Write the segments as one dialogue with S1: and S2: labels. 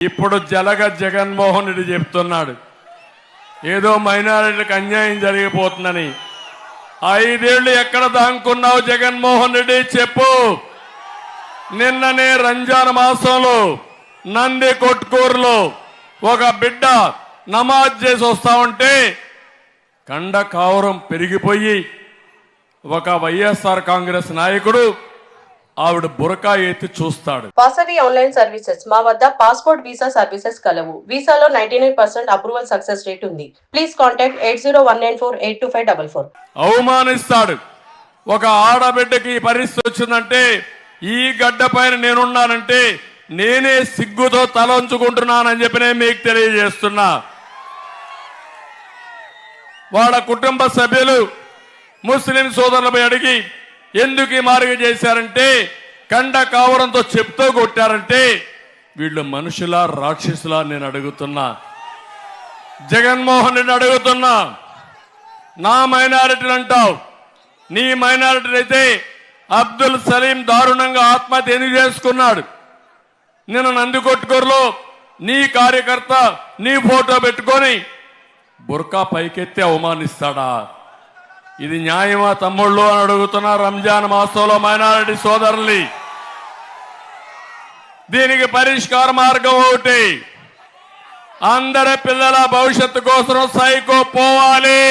S1: ఇప్పుడు జలగ జగన్మోహన్ రెడ్డి చెప్తున్నాడు. ఏదో మైనారిటీలకు అన్యాయం జరిగిపోతుందని. ఐదేళ్ళు ఎక్కడ దాంకున్నావు జగన్మోహన్ రెడ్డి చెప్పు. నిన్ననే రంజాన్ మాసంలో నంది కొట్కూరులో ఒక బిడ్డ నమాజ్ చేసి వస్తా ఉంటే కండ కావరం పెరిగిపోయి ఒక వైఎస్ఆర్ కాంగ్రెస్ నాయకుడు ఆవిడ బురకా ఎత్తి చూస్తాడు.
S2: Vasavi online services. మా వద్ద పాస్పోర్ట్ వీసా సర్వీసెస్ కలవు. వీసాలో ninety nine percent approval success rate ఉంది. Please contact eight zero one nine four eight two five double four.
S1: అవమానిస్తాడు. ఒక ఆడబిడ్డకి ఈ పరిస్థితి వచ్చిందంటే ఈ గడ్డ పైన నేనున్నానంటే నేనే సిగ్గుతో తలంచుకుంటున్నానని చెప్పి నేను మీకు తెలియజేస్తున్నా. వాళ్ళ కుటుంబ సభ్యులు ముస్లిం సోదరులపై అడిగి ఎందుకు ఈ మార్గం చేశారంటే కండ కావడంతో చెప్తూ కొట్టారంటే వీళ్ళు మనుషులా రాక్షసులా నేను అడుగుతున్నా. జగన్మోహన్ రెడ్డి అడుగుతున్నా. నా మైనారిటీలు అంటావు. నీ మైనారిటీ అయితే అబ్దుల్ సలీం దారుణంగా ఆత్మహత్య ఎందుకు చేసుకున్నాడు? నిన్న నందికొట్టుకూరులో నీ కార్యకర్త నీ ఫోటో పెట్టుకొని బుర్కా పైకెత్తి అవమానిస్తాడా? ఇది న్యాయమా తమ్ముళ్ళు అని అడుగుతున్నా రంజాన్ మాసంలో మైనారిటీ సోదరుల్ని. దీనికి పరిష్కార మార్గం ఒకటి. అందరి పిల్లల భవిష్యత్తు కోసం సైకో పోవాలి.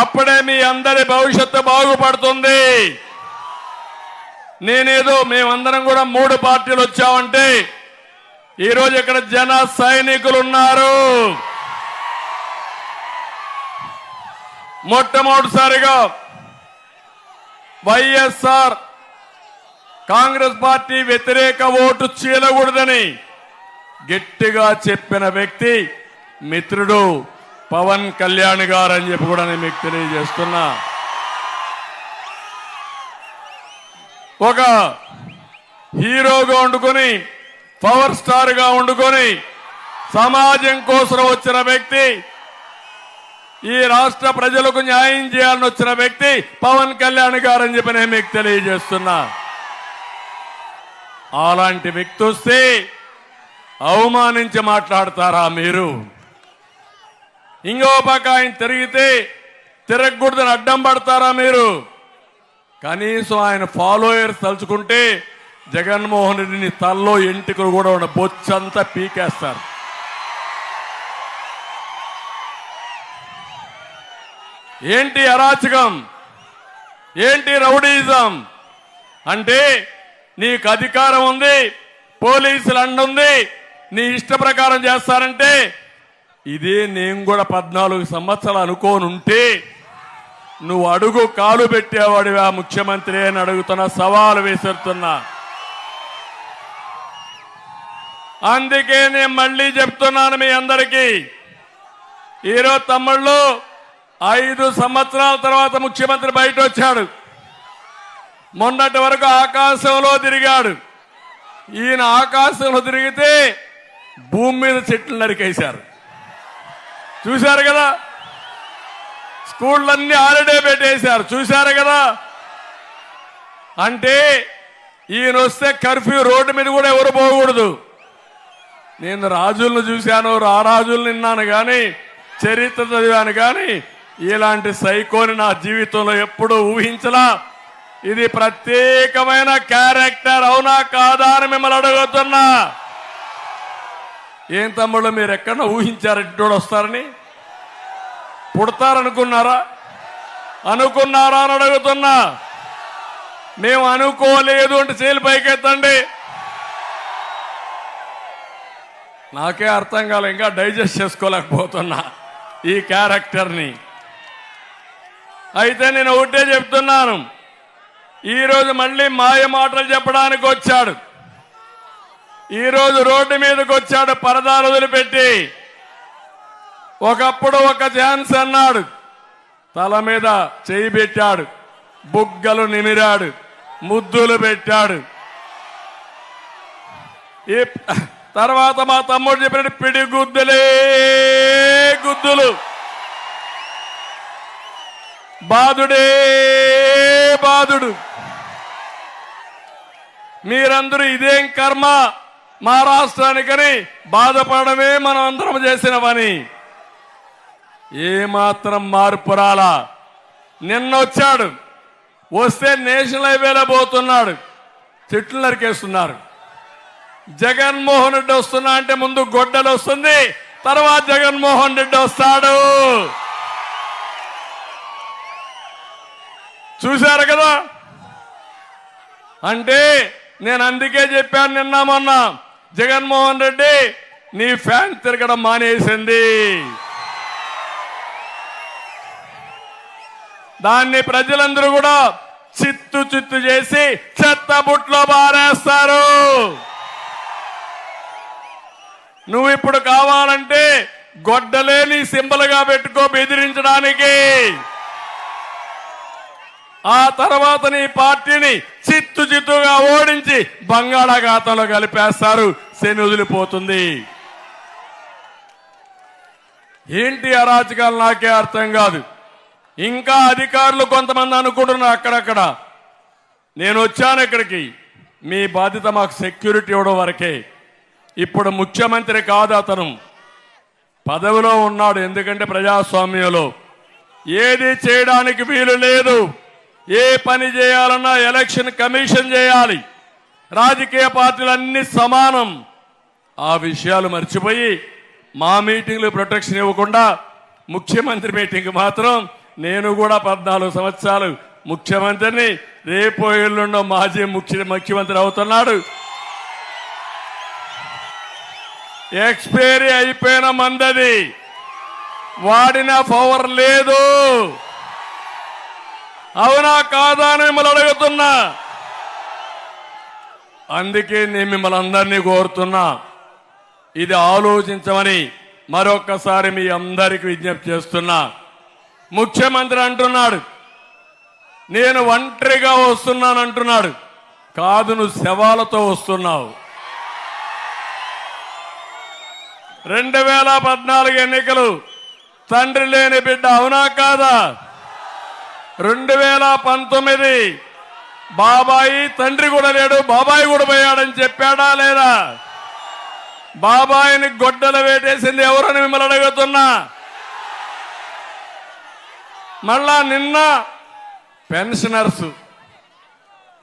S1: అప్పుడే మీ అందరి భవిష్యత్తు బాగుపడుతుంది. నేనేదో మేమందరం కూడా మూడు పార్టీలు వచ్చామంటే ఈరోజు ఇక్కడ జన సైనికులు ఉన్నారు మొట్టమొదటిసారిగా వైఎస్ఆర్ కాంగ్రెస్ పార్టీ వ్యతిరేక ఓటు చీలకూడదని గట్టిగా చెప్పిన వ్యక్తి మిత్రుడు పవన్ కళ్యాణ్ గారు అని చెప్పి కూడా నేను మీకు తెలియజేస్తున్నా. ఒక హీరోగా వండుకొని పవర్ స్టార్గా వండుకొని సమాజం కోసం వచ్చిన వ్యక్తి ఈ రాష్ట్ర ప్రజలకు న్యాయం చేయాలని వచ్చిన వ్యక్తి పవన్ కళ్యాణ్ గారు అని చెప్పి నేను మీకు తెలియజేస్తున్నా. అలాంటి వ్యక్తి వస్తే అవమానించి మాట్లాడతారా మీరు? ఇంకో పక్క ఆయన తిరిగితే తిరగకూడదని అడ్డం పడతారా మీరు? కనీసం ఆయన ఫాలోయర్స్ తలుచుకుంటే జగన్మోహన్ రెడ్డిని తల్లో ఎంటికలు కూడా ఉన్న బొచ్చంతా పీకేస్తారు. ఏంటి అరాచకం? ఏంటి రౌడీజం? అంటే నీకు అధికారం ఉంది పోలీసులు అండుంది నీ ఇష్ట ప్రకారం చేస్తారంటే ఇదే నేను కూడా పద్నాలుగు సంవత్సరాలు అనుకోనుంటే నువ్వు అడుగు కాలు పెట్టేవాడివా ముఖ్యమంత్రి అని అడుగుతున్నా సవాలు విసురుతున్నా అందుకే నేను మళ్ళీ చెప్తున్నాను మీ అందరికీ. ఈరోజు తమ్ముళ్ళు ఐదు సంవత్సరాల తర్వాత ముఖ్యమంత్రి బయట వచ్చాడు మొన్నటి వరకు ఆకాశంలో తిరిగాడు. ఈయన ఆకాశంలో తిరిగితే భూమి మీద చెట్లు నరికేశారు. చూశారు కదా? స్కూళ్ళన్నీ హాలిడే పెట్టేశారు. చూశారు కదా? అంటే ఈయన వస్తే కర్ఫ్యూ రోడ్డు మీద కూడా ఎవరు పోకూడదు. నేను రాజులను చూశాను రారాజులను విన్నాను కానీ చరిత్ర చదివాను కానీ ఇలాంటి సైకోని నా జీవితంలో ఎప్పుడూ ఊహించలా. ఇది ప్రత్యేకమైన క్యారెక్టర్ అవునా కాదా అని మిమ్మల్ని అడుగుతున్నా. ఏం తమ్ముళ్ళు మీరు ఎక్కడ ఊహించారు వస్తారని? పుడతారనుకున్నారా? అనుకున్నారా అని అడుగుతున్నా. మేము అనుకోలేదు అంటే చేలు పైకెత్తండి. నాకే అర్థం కాలే ఇంకా డైజెస్ట్ చేసుకోలేకపోతున్నా ఈ క్యారెక్టర్ని. అయితే నేను ఒకటే చెప్తున్నాను. ఈరోజు మళ్ళీ మాయ మాటలు చెప్పడానికి వచ్చాడు. ఈరోజు రోడ్డు మీదకి వచ్చాడు పరదాలు వదిలిపెట్టి. ఒకప్పుడు ఒక ఛాన్స్ అన్నాడు. తల మీద చేయి పెట్టాడు. బుగ్గలు నిమిరాడు. ముద్దులు పెట్టాడు. ఈ తర్వాత మా తమ్ముడు చెప్పినట్టు పిడి గుద్దులే గుద్దులు. బాధుడే బాధుడు మీరందరూ ఇదేం కర్మ? మా రాష్ట్రానికని బాధపడమే మనం అందరం చేసిన పని. ఏమాత్రం మార్పు రాలా. నిన్నొచ్చాడు. వస్తే నేషనల్ హైవేలో పోతున్నాడు. చెట్లు నరికేస్తున్నారు. జగన్మోహన్ రెడ్డి వస్తున్నా అంటే ముందు గొడ్డలు వస్తుంది తర్వాత జగన్మోహన్ రెడ్డి వస్తాడు. చూశారు కదా? అంటే నేను అందుకే చెప్పాను నిన్న మొన్న జగన్మోహన్ రెడ్డి నీ ఫ్యాన్ తిరగడం మానేసింది. దాన్ని ప్రజలందరూ కూడా చిత్తు చిత్తు చేసి చెత్త బుట్లో బారేస్తారు. నువ్వు ఇప్పుడు కావాలంటే గొడ్డలేని సింబల్గా పెట్టుకో బెదిరించడానికి. ఆ తర్వాత నీ పార్టీని చిత్తు చిత్తుగా ఓడించి బంగాళాఖాతంలో కలిపేస్తారు. శని వదిలిపోతుంది. ఏంటి అరాచకాలు నాకే అర్థం కాదు. ఇంకా అధికారులు కొంతమంది అనుకుంటున్నారు అక్కడక్కడ. నేను వచ్చాను ఇక్కడికి. మీ బాధ్యత మాకు సెక్యూరిటీ ఇవ్వడం వరకే. ఇప్పుడు ముఖ్యమంత్రి కాదు అతను. పదవిలో ఉన్నాడు ఎందుకంటే ప్రజాస్వామ్యంలో. ఏది చేయడానికి వీలు లేదు. ఏ పని చేయాలన్నా ఎలక్షన్ కమిషన్ చేయాలి. రాజకీయ పార్టీలు సమానం. ఆ విషయాలు మర్చిపోయి మా మీటింగ్లు ప్రొటెక్షన్ ఇవ్వకుండా ముఖ్యమంత్రి మీటింగ్ మాత్రం నేను కూడా పద్నాలుగు సంవత్సరాలు ముఖ్యమంత్రిని రేపు ఎల్లుండో మాజీ ముఖ్య ముఖ్యమంత్రి అవుతున్నాడు. ఎక్స్పైరీ అయిపోయిన మందది. వాడిన పవర్ లేదు. అవునా కాదా అని మిమ్మల్ని అడుగుతున్నా. అందుకే నేను మిమ్మల్ని అందరినీ కోరుతున్నా. ఇది ఆలోచించమని మరొక్కసారి మీ అందరికి విజ్ఞప్తి చేస్తున్నా. ముఖ్యమంత్రి అంటున్నాడు నేను ఒంటరిగా వస్తున్నాను అంటున్నాడు కాదు నువ్వు శవాలతో వస్తున్నావు. రెండు వేల పద్నాలుగు ఎన్నికలు తండ్రి లేని బిడ్డ అవునా కాదా? రెండు వేల పంతొమ్మిది. బాబాయి తండ్రి కూడా లేడు బాబాయి కూడా పోయాడని చెప్పాడా లేదా? బాబాయిని గొడ్డలు వేటేసింది ఎవరని మిమ్మల్ని అడుగుతున్నా? మళ్ళా నిన్న పెన్షనర్స్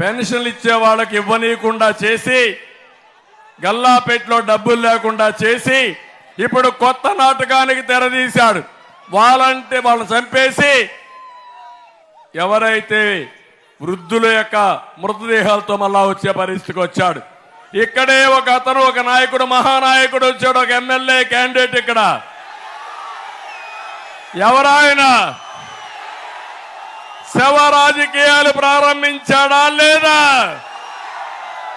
S1: పెన్షన్లు ఇచ్చే వాళ్ళకి ఇవ్వనీయకుండా చేసి గల్లాపేటలో డబ్బులు లేకుండా చేసి ఇప్పుడు కొత్త నాటకానికి తెరదీశాడు. వాళ్ళంటే వాళ్ళని చంపేసి ఎవరైతే వృద్ధుల యొక్క మృతదేహాలతో మళ్ళా వచ్చే పరిస్థితికి వచ్చాడు. ఇక్కడే ఒక అతను ఒక నాయకుడు మహానాయకుడు వచ్చాడు ఒక ఎమ్మెల్యే క్యాండిడేట్ ఇక్కడ. ఎవరాయన? శవ రాజకీయాలు ప్రారంభించాడా లేదా?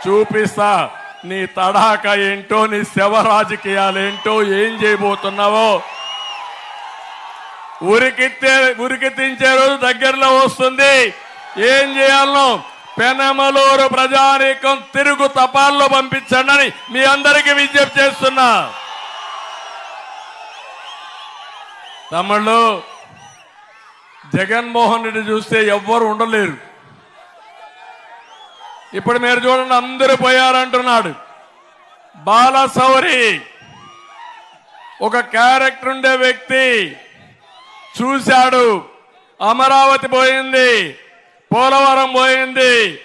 S1: చూపిస్తా. నీ తడాక ఏంటో నీ శవ రాజకీయాలు ఏంటో ఏం చేయబోతున్నావో? ఉరికెత్తే ఉరికెత్తించే రోజు దగ్గరలో వస్తుంది. ఏం చేయాలనో పెనమలూరు ప్రజానీకం తిరుగు తపాల్లో పంపించండి అని మీ అందరికీ విజ్ఞప్తి చేస్తున్నా. తమ్ముళ్ళు జగన్మోహన్ రెడ్డి చూస్తే ఎవ్వరు ఉండలేరు. ఇప్పుడు మీరు చూడండి అందరూ పోయారంటున్నాడు. బాలసౌరి ఒక క్యారెక్టర్ ఉండే వ్యక్తి. చూశాడు. అమరావతి పోయింది. పోలవరం పోయింది.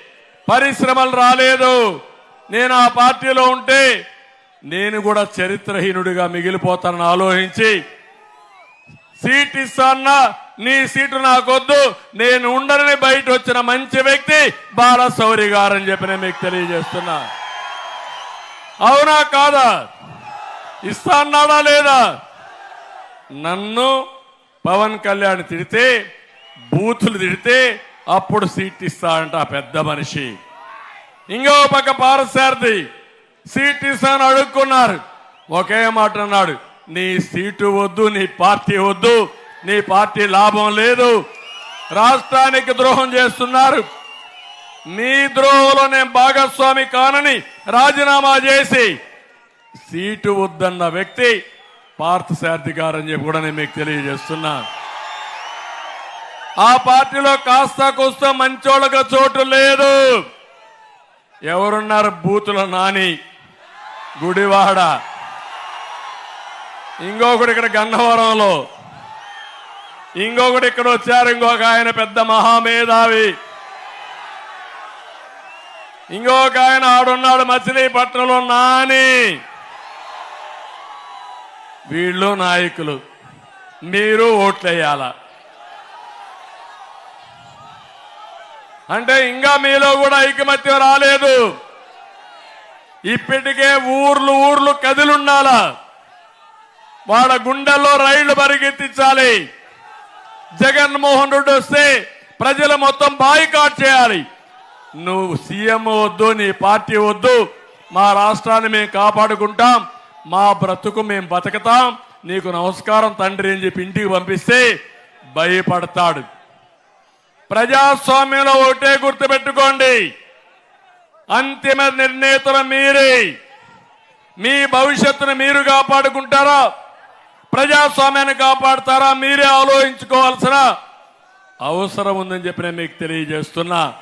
S1: పరిశ్రమలు రాలేదు. నేను ఆ పార్టీలో ఉంటే నేను కూడా చరిత్రహీనుడిగా మిగిలిపోతానని ఆలోచించి సీట్ ఇస్తాన్నా నీ సీటు నాకొద్దు. నేను ఉండనని బయట వచ్చిన మంచి వ్యక్తి బాలశౌరి గారని చెప్పి నేను మీకు తెలియజేస్తున్నా. అవునా కాదా? ఇస్తా అన్నాడా లేదా? నన్ను పవన్ కళ్యాణ్ తిడితే బూతులు తిడితే అప్పుడు సీట్ ఇస్తాడంట ఆ పెద్ద మనిషి. ఇంకో పక్క పారసారథి సీట్ ఇస్తాను అడుక్కున్నారు. ఒకే మాట అన్నాడు నీ సీటు వద్దు నీ పార్టీ వద్దు నీ పార్టీ లాభం లేదు. రాష్ట్రానికి ద్రోహం చేస్తున్నారు. మీ ద్రోహంలో నేను భాగస్వామి కానని రాజీనామా చేసి సీటు వద్దన్న వ్యక్తి పార్థసారథి అని చెప్పి కూడా నేను మీకు తెలియజేస్తున్నా. ఆ పార్టీలో కాస్త కూస్త మంచోళ్ళగా చోటు లేదు. ఎవరున్నారు బూతుల నాని? గుడివాడ. ఇంకొకటి ఇక్కడ గన్నవరంలో. ఇంకొకటి ఇక్కడ వచ్చారు ఇంకొక ఆయన పెద్ద మహామేధావి. ఇంకొక ఆయన ఆడున్నాడు మచిలీపట్నంలో నాని. వీళ్ళు నాయకులు. మీరు ఓట్లేయాల? అంటే ఇంకా మీలో కూడా ఐకమత్యం రాలేదు. ఇప్పటికే ఊర్లు ఊర్లు కదిలుండాలా? వాళ్ళ గుండెల్లో రైళ్ళు పరిగెత్తించాలి. జగన్మోహన్ రెడ్డి వస్తే ప్రజలు మొత్తం బాయికాట్ చేయాలి. నువ్వు సీఎం వద్దు నీ పార్టీ వద్దు మా రాష్ట్రాన్ని మేము కాపాడుకుంటాం. మా బ్రతుకు మేము బతుకుతాం. నీకు నమస్కారం తండ్రి అని చెప్పి ఇంటికి పంపిస్తే భయపడతాడు. ప్రజాస్వామ్యంలో ఒకటే గుర్తుపెట్టుకోండి. అంతిమ నిర్ణేతలు మీరే. మీ భవిష్యత్తును మీరు కాపాడుకుంటారా? ప్రజాస్వామ్యాన్ని కాపాడతారా? మీరే ఆలోచించుకోవాల్సిన అవసరం ఉందని చెప్పి నేను మీకు తెలియజేస్తున్నా.